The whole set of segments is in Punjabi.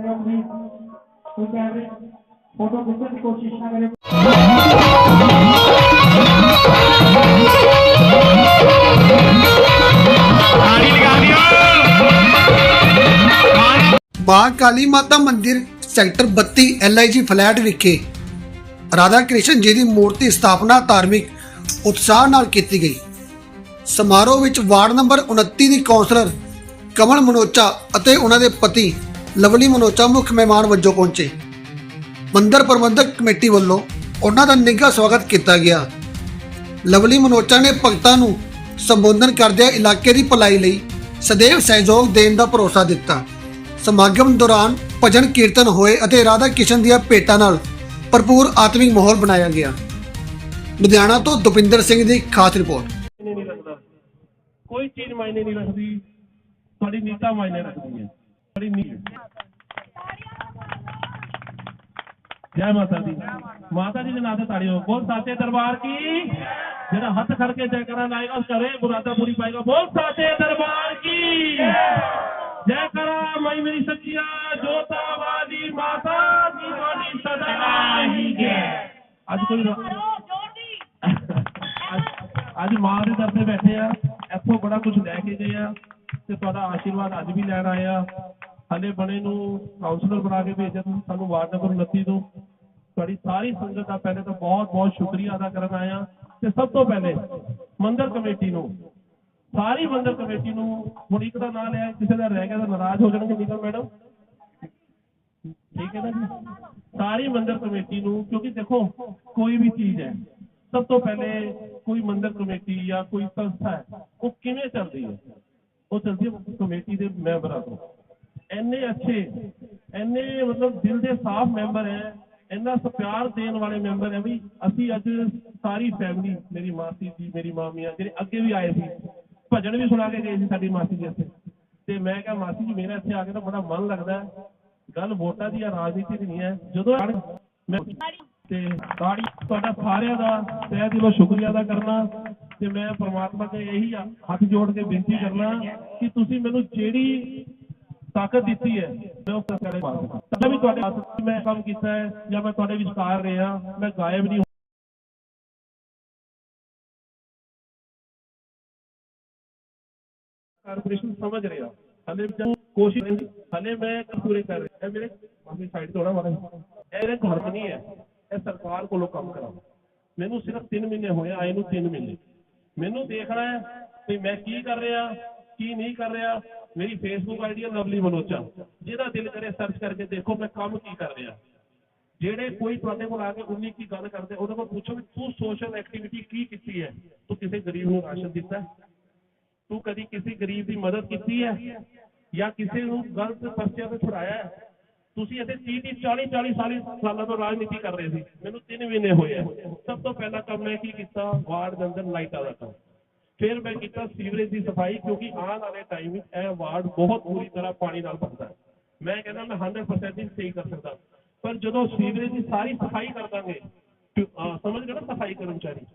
ਕਰੇ ਆਪਣੀ ਕੋਈ ਕੈਮਰੇ ਫੋਟੋ ਖਿੱਚਣ ਦੀ ਕੋਸ਼ਿਸ਼ ਨਾ ਕਰੇ ਬਾਗ ਕਾਲੀ ਮਾਤਾ ਮੰਦਿਰ, ਸੈਕਟਰ 32 ਐਲਆਈਜੀ ਫਲੈਟ ਵਿਖੇ ਰਾਧਾ ਕ੍ਰਿਸ਼ਨ ਜੀ ਦੀ ਮੂਰਤੀ ਸਥਾਪਨਾ ਧਾਰਮਿਕ ਉਤਸ਼ਾਹ ਨਾਲ ਕੀਤੀ ਗਈ। ਸਮਾਰੋਹ ਵਿੱਚ ਵਾਰਡ ਨੰਬਰ 29 ਦੀ ਕੌਂਸਲਰ ਕਮਲ ਮਨੋਚਾ ਅਤੇ ਉਹਨਾਂ ਦੇ ਪਤੀ ਲਵਲੀ ਮਨੋਚਾ ਮੁੱਖ ਮਹਿਮਾਨ ਵਜੋਂ ਪਹੁੰਚੇ। ਮੰਦਿਰ ਪ੍ਰਬੰਧਕ ਕਮੇਟੀ ਵੱਲੋਂ ਉਹਨਾਂ ਦਾ ਨਿੱਘਾ ਸਵਾਗਤ ਕੀਤਾ ਗਿਆ। ਲਵਲੀ ਮਨੋਚਾ ਨੇ ਭਗਤਾਂ ਨੂੰ ਸੰਬੋਧਨ ਕਰਦਿਆਂ ਇਲਾਕੇ ਦੀ ਭਲਾਈ ਲਈ ਸदैव ਸਹਿਯੋਗ ਦੇਣ ਦਾ ਭਰੋਸਾ ਦਿੱਤਾ। ਸਮਾਗਮ ਦੌਰਾਨ ਭਜਨ ਕੀਰਤਨ ਹੋਏ ਅਤੇ ਰਾਧਾ ਕਿਸ਼ਨ ਦੀਆਂ ਭੇਟਾਂ ਨਾਲ ਭਰਪੂਰ ਆਤਮਿਕ ਮਾਹੌਲ ਬਣਾਇਆ ਗਿਆ। ਲੁਧਿਆਣਾ ਤੋਂ ਦੁਪਿੰਦਰ ਸਿੰਘ ਦੀ ਖਾਸ ਰਿਪੋਰਟ। ਮਾਇਨੇ ਨਹੀਂ ਰੱਖਦਾ ਕੋਈ ਚੀਜ਼ ਮਾਇਨੇ ਨਹੀਂ ਰੱਖਦੀ। ਤੁਹਾਡੀ ਨੀਤਾ ਮਾਇਨੇ ਰੱਖਦੀ ਹੈ। ਤੁਹਾਡੀ ਨੀਤ ਜੈ ਮਾਤਾ ਦੀ ਮਾਤਾ ਜੀ ਦੇ ਨਾਂ ਤੇ ਤਾੜੀਓ ਬੋਲ ਸਾਚੇ ਦਰਬਾਰ ਕੀ ਜਿਹੜਾ ਹੱਥ ਖੜ ਕੇ ਜੈ ਕਰਾਂ ਲਾਏਗਾ ਉਸ ਕਰੇ ਮੁਰਾਦਾ ਪੂਰੀ ਪਾਏਗਾ ਬੋਲ ਸਾਚੇ ਦਰਬਾਰ ਕੀ ਜੈ ਕਰਾਂ ਮਈ ਮੇਰੀ ਸੱਚੀਆ ਜੋਤਾ ਵਾਲੀ ਮਾਤਾ ਦੀ ਤੁਹਾਡੀ ਸਦਾ ਹੀ ਜੈ ਅੱਜ ਕੋਈ ਅੱਜ- ਅੱਜ ਮਾਂ ਦੇ ਦਰ ਤੇ ਬੈਠੇ ਆ ਇੱਥੋਂ ਬੜਾ ਕੁਝ ਲੈ ਕੇ ਗਏ ਆ ਤੇ ਤੁਹਾਡਾ ਆਸ਼ੀਰਵਾਦ ਅੱਜ ਵੀ ਲੈਣ ਆਏ ਆ ਹਲੇ ਬਣੇ ਨੂੰ ਕਾਉਂਸਲਰ ਬਣਾ ਕੇ ਭੇਜਿਆ ਤੁਸੀਂ, ਸਾਨੂੰ ਵਾਰਡ ਨੰਬਰ 29 ਤੋਂ। ਤੁਹਾਡੀ ਸਾਰੀ ਸੰਗਤ ਦਾ ਪਹਿਲੇ ਤਾਂ ਬਹੁਤ ਬਹੁਤ ਸ਼ੁਕਰੀਆ ਅਦਾ ਕਰਨ ਆਇਆ ਤੇ ਸਭ ਤੋਂ ਪਹਿਲੇ ਮੰਦਰ ਕਮੇਟੀ ਨੂੰ, ਸਾਰੀ ਮੰਦਰ ਕਮੇਟੀ ਨੂੰ ਹੁਣ ਇੱਕ ਦਾ ਨਾਮ ਲਿਆ, ਕਿਸੇ ਦਾ ਰਹਿ ਗਿਆ ਤਾਂ ਨਾਰਾਜ਼ ਹੋ ਜਾਣਗੇ ਨੀਲਮ ਮੈਡਮ। ਠੀਕ ਹੈ ਨਾ ਜੀ? ਸਾਰੀ ਮੰਦਰ ਕਮੇਟੀ ਨੂੰ, ਕਿਉਂਕਿ ਦੇਖੋ, ਕੋਈ ਵੀ ਚੀਜ਼ ਹੈ, ਸਭ ਤੋਂ ਪਹਿਲੇ ਕੋਈ ਮੰਦਰ ਕਮੇਟੀ ਜਾਂ ਕੋਈ ਸੰਸਥਾ ਹੈ, ਉਹ ਕਿਵੇਂ ਚੱਲਦੀ ਹੈ? ਉਹ ਚੱਲਦੀ ਹੈ ਕਮੇਟੀ ਦੇ ਮੈਂਬਰਾਂ ਤੋਂ। ਇੰਨੇ ਅੱਛੇ, ਇੰਨੇ ਮਤਲਬ ਦਿਲ ਦੇ ਸਾਫ਼ ਮੈਂਬਰ ਹੈ, ਇੰਨਾ ਪਿਆਰ ਦੇਣ ਵਾਲੇ ਮੈਂਬਰ ਹੈ ਵੀ ਅਸੀਂ ਅੱਜ ਸਾਰੀ ਫੈਮਿਲੀ ਮੇਰੀ ਮਾਸੀ ਜੀ, ਮੇਰੀ ਮਾਮੀਆਂ ਜਿਹੜੇ ਅੱਗੇ ਵੀ ਆਏ ਸੀ, ਭਜਨ ਵੀ ਸੁਣਾ ਕੇ ਗਏ ਸੀ ਸਾਡੀ ਮਾਸੀ ਜੀ ਇੱਥੇ। ਤੇ ਮੈਂ ਕਿਹਾ, ਮਾਸੀ ਜੀ ਮੇਰਾ ਇੱਥੇ ਆ ਕੇ ਤਾਂ ਬੜਾ ਮਨ ਲੱਗਦਾ ਗੱਲ ਵੋਟਾਂ ਦੀ ਆ, ਰਾਜਨੀਤੀ ਦੀ ਨਹੀਂ ਹੈ। ਜਦੋਂ ਮੈਂ ਤੇ ਤਾੜੀ ਤੁਹਾਡਾ ਸਾਰਿਆਂ ਦਾ ਤਹਿ ਦਿਲੋਂ ਸ਼ੁਕਰੀਆ ਅਦਾ ਕਰਨਾ। ਤੇ ਮੈਂ ਪ੍ਰਮਾਤਮਾ ਤੇ ਇਹੀ ਹੱਥ ਜੋੜ ਕੇ ਬੇਨਤੀ ਕਰਨਾ ਕਿ ਤੁਸੀਂ ਮੈਨੂੰ ਜਿਹੜੀ ਤਾਕਤ ਦਿੱਤੀ ਹੈ। ਮੈਂ ਉਸ ਤਰ੍ਹਾਂ ਤਾਂ। ਵੀ ਤੁਹਾਡੇ ਹੱਥ ਮੈਂ ਕੰਮ ਕੀਤਾ ਹੈ ਜਾਂ ਮੈਂ ਤੁਹਾਡੇ ਵਿਚਕਾਰ ਰਿਹਾ, ਮੈਂ ਗਾਇਬ ਨਹੀਂ ਕਾਰਪੋਰੇਸ਼ਨ ਸਮਝ ਰਿਹਾ। ਹਲੇ ਕੋਸ਼ਿਸ਼ ਹਲੇ ਮੈਂ ਪੂਰੇ ਕਰ ਰਿਹਾ। ਇਹ ਮੇਰੇ ਮਾਫੀ ਸਾਈਡ ਤੋਂ ਮਾਰਾ ਇਹ ਮੇਰੇ ਘਰ ਨਹੀਂ ਹੈ। ਇਹ ਸਰਕਾਰ ਕੋਲੋਂ ਕੰਮ ਕਰਾਂ ਮੈਨੂੰ ਸਿਰਫ 3 ਮਹੀਨੇ ਹੋਏ ਆਏ ਨੂੰ 3 ਮਹੀਨੇ। ਮੈਨੂੰ ਦੇਖਣਾ ਹੈ ਕਿ ਮੈਂ ਕੀ ਕਰ ਰਿਹਾ, ਕੀ ਨਹੀਂ ਕਰ ਰਿਹਾ। ਮੇਰੀ ਫੇਸਬੁੱਕ ਆਈਡੀ ਹੈ ਲਵਲੀ ਮਨੋਚਾ ਜਿਹਦਾ ਦਿਲ ਕਰੇ ਸਰਚ ਕਰਕੇ ਦੇਖੋ ਮੈਂ ਕੰਮ ਕੀ ਕਰ ਰਿਹਾ। ਜਿਹੜੇ ਕੋਈ ਤੁਹਾਡੇ ਕੋਲ ਆ ਕੇ ਉਨੀ ਕੀ ਗੱਲ ਕਰਦੇ, ਉਹਦੇ ਕੋਲ ਪੁੱਛੋ ਵੀ ਤੂੰ ਸੋਸ਼ਲ ਐਕਟੀਵਿਟੀ ਕੀ ਕੀਤੀ ਹੈ? ਤੂੰ ਕਿਸੇ ਗਰੀਬ ਨੂੰ ਰਾਸ਼ਨ ਦਿੱਤਾ ਤੂੰ ਕਦੀ ਕਿਸੇ ਗਰੀਬ ਦੀ ਮਦਦ ਕੀਤੀ ਹੈ? ਜਾਂ ਕਿਸੇ ਨੂੰ ਗਲਤ ਪਰਚਿਆਂ ਤੋਂ ਛੁਡਾਇਆ ਹੈ? ਤੁਸੀਂ ਇੱਥੇ 30 30 40 40 ਸਾਲੀ ਸਾਲਾਂ ਤੋਂ ਰਾਜਨੀਤੀ ਕਰ ਰਹੇ ਸੀ। ਮੈਨੂੰ 3 ਮਹੀਨੇ ਹੋਏ ਆ ਸਭ ਤੋਂ ਪਹਿਲਾ ਕੰਮ ਮੈਂ ਕੀ ਕੀਤਾ? ਵਾਰਡ ਦੇ ਅੰਦਰ ਲਾਈਟਾਂ ਦਾ ਕੰਮ। ਫਿਰ ਮੈਂ ਕੀਤਾ ਸੀਵਰੇਜ ਦੀ ਸਫ਼ਾਈ ਕਿਉਂਕਿ ਆਉਣ ਵਾਲੇ ਟਾਈਮ ਵਿੱਚ ਇਹ ਵਾਰਡ ਬਹੁਤ ਬੁਰੀ ਤਰ੍ਹਾਂ ਪਾਣੀ ਨਾਲ ਭਰਦਾ ਹੈ। ਮੈਂ ਕਹਿੰਦਾ ਮੈਂ 100% ਹੀ ਸਹੀ ਕਰ ਸਕਦਾ। ਪਰ ਜਦੋਂ ਸੀਵਰੇਜ ਦੀ ਸਾਰੀ ਸਫ਼ਾਈ ਕਰ ਦਾਂਗੇ ਸਮਝ ਗਏ ਨਾ ਸਫ਼ਾਈ ਕਰਮਚਾਰੀ?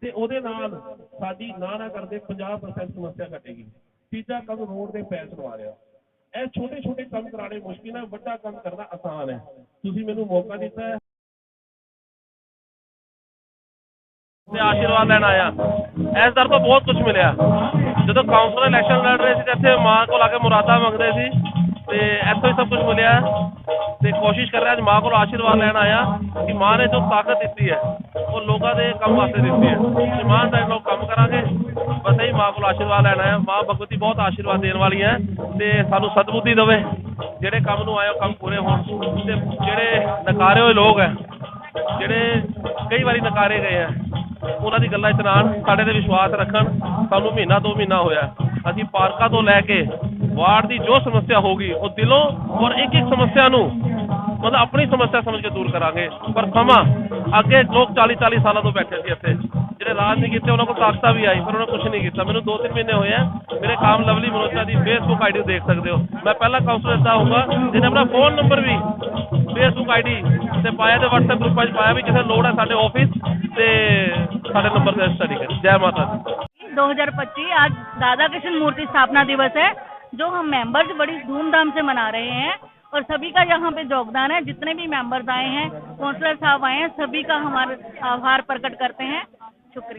ਤੇ ਉਹਦੇ ਨਾਲ ਸਾਡੀ ਨਾ ਨਾ ਕਰਦੇ 50% ਸਮੱਸਿਆ ਘਟੇਗੀ। ਤੀਜਾ ਕੰਮ ਰੋਡ ਦੇ ਪੈਚ ਲਵਾ ਰਿਹਾ। ਇਹ ਛੋਟੇ ਛੋਟੇ ਕੰਮ ਕਰਾਣੇ ਮੁਸ਼ਕਿਲ ਹੈ, ਵੱਡਾ ਕੰਮ ਕਰਨਾ ਆਸਾਨ ਹੈ। ਤੁਸੀਂ ਮੈਨੂੰ ਮੌਕਾ ਦਿੱਤਾ ਹੈ। ਤੇ ਆਸ਼ੀਰਵਾਦ ਲੈਣ ਆਇਆ। ਇਸ ਦਰ ਤੋਂ ਬਹੁਤ ਕੁਝ ਮਿਲਿਆ। ਜਦੋਂ ਕਾਉਂਸਲਰ ਇਲੈਕਸ਼ਨ ਲੜ ਰਹੇ ਸੀ ਤੇ ਇੱਥੇ ਮਾਂ ਕੋਲ ਆ ਕੇ ਮੁਰਾਦਾ ਮੰਗਦੇ ਸੀ ਤੇ ਇੱਥੋਂ ਹੀ ਸਭ ਕੁਝ ਮਿਲਿਆ। ਤੇ ਕੋਸ਼ਿਸ਼ ਕਰ ਰਿਹਾ ਅੱਜ ਮਾਂ ਕੋਲ ਆਸ਼ੀਰਵਾਦ ਲੈਣ ਆਇਆ ਕਿ ਮਾਂ ਨੇ ਜੋ ਤਾਕਤ ਦਿੱਤੀ ਹੈ, ਉਹ ਲੋਕਾਂ ਦੇ ਕੰਮ ਵਾਸਤੇ ਦਿੱਤੀ ਹੈ। ਇਮਾਨਦਾਰੀ ਲੋਕ ਕੰਮ ਕਰਾਂਗੇ, ਬਸ ਇਹੀ ਮਾਂ ਕੋਲ ਆਸ਼ੀਰਵਾਦ ਲੈਣ ਆਇਆ। ਮਾਂ ਭਗਵਤੀ ਬਹੁਤ ਆਸ਼ੀਰਵਾਦ ਦੇਣ ਵਾਲੀ ਹੈ ਤੇ ਸਾਨੂੰ ਸਤਬੁੱਧੀ ਦੇਵੇ। ਜਿਹੜੇ ਕੰਮ ਨੂੰ ਆਏ ਉਹ ਕੰਮ ਪੂਰੇ ਹੋਣ। ਤੇ ਜਿਹੜੇ ਨਕਾਰੇ ਹੋਏ ਲੋਕ ਹੈ, ਜਿਹੜੇ ਕਈ ਵਾਰੀ ਨਕਾਰੇ ਗਏ ਆ ਉਹਨਾਂ ਦੀ ਗੱਲਾਂ 'ਚ ਸਾਡੇ ਤੇ ਵਿਸ਼ਵਾਸ ਰੱਖਣ, ਸਾਨੂੰ ਮਹੀਨਾ ਦੋ ਮਹੀਨਾ ਹੋਇਆ ਅਸੀਂ ਪਾਰਕਾਂ ਤੋਂ ਲੈ ਕੇ ਵਾਰਡ ਦੀ ਜੋ ਸਮੱਸਿਆ ਹੋਗੀ ਉਹ ਦਿਲੋਂ ਔਰ ਇੱਕ ਇੱਕ ਸਮੱਸਿਆ ਨੂੰ ਮਤਲਬ ਆਪਣੀ ਸਮੱਸਿਆ ਸਮਝ ਕੇ ਦੂਰ ਕਰਾਂਗੇ। ਪਰ ਸਮਾਂ, ਅੱਗੇ ਲੋਕ 40 40 ਸਾਲਾਂ ਤੋਂ ਬੈਠੇ ਸੀ ਇੱਥੇ। ਜਿਹੜੇ ਰਾਜ ਨਹੀਂ ਕੀਤੇ ਉਹਨਾਂ ਕੋਲ ਤਾਕਤਾਂ ਵੀ ਆਈ ਪਰ ਉਹਨਾਂ ਕੁਝ ਨਹੀਂ ਕੀਤਾ ਮੈਨੂੰ 2-3 ਮਹੀਨੇ ਹੋਏ ਆ ਮੇਰੇ ਕੰਮ ਲਵਲੀ ਮਨੋਚਾ ਦੀ ਫੇਸਬੁੱਕ ਆਈਡੀ ਦੇਖ ਸਕਦੇ ਹੋ ਮੈਂ ਪਹਿਲਾ ਕਾਉਂਸਲਰ ਦਾ ਹੋਊਗਾ ਜਿਹਨੇ ਆਪਣਾ ਫੋਨ ਨੰਬਰ ਵੀ ਫੇਸਬੁੱਕ ਆਈਡੀ ਤੇ ਪਾਇਆ ਤੇ WhatsApp ਗਰੁੱਪ ਵਿੱਚ ਪਾਇਆ ਵੀ ਕਿਸੇ ਨੂੰ ਲੋੜ ਹੈ ਸਾਡੇ ਆਫਿਸ ਤੇ ਸਾਡੇ ਨੰਬਰ ਤੇ ਸਟੱਡੀ ਕਰ ਜੈ ਮਾਤਾ ਦੀ 2025 आज राधा कृष्ण मूर्ति स्थापना दिवस है जो हम मेंबर्स बड़ी धूमधाम से मना रहे हैं और सभी का यहाँ पे योगदान है जितने भी मेंबर्स आए हैं काउंसलर साहब आए हैं सभी का हमारे आभार प्रकट करते हैं mucho.